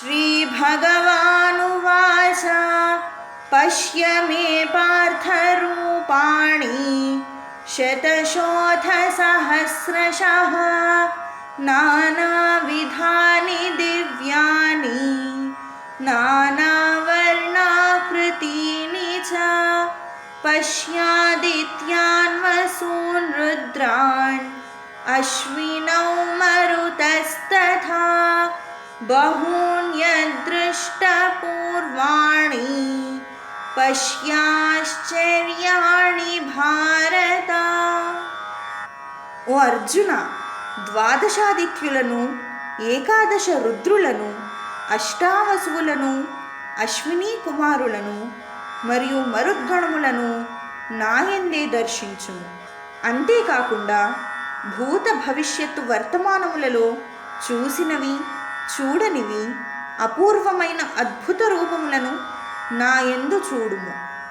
श्रीभगवानुवाच। पश्य मे पार्थरूपाणि शतशोऽथसहस्रशः नानाविधानि दिव्यानि नानावर्णाकृतीनि च। पश्यादित्यान् रुद्रान् अश्विनौ मरुतस्तथा। बहून्यदृष्टपूर्वाणि పశ్యాశ్చర్యాణి భారత ఓ అర్జున ద్వాదశాదిత్యులను ఏకాదశ రుద్రులను అష్టావసువులను అశ్విని కుమారులను మరియు మరుద్గణములను నాయందే దర్శించుము అంతేకాకుండా భూత భవిష్యత్తు వర్తమానములలో చూసినవి చూడనివి అపూర్వమైన అద్భుత రూపములను నా ఎందు చూడుము.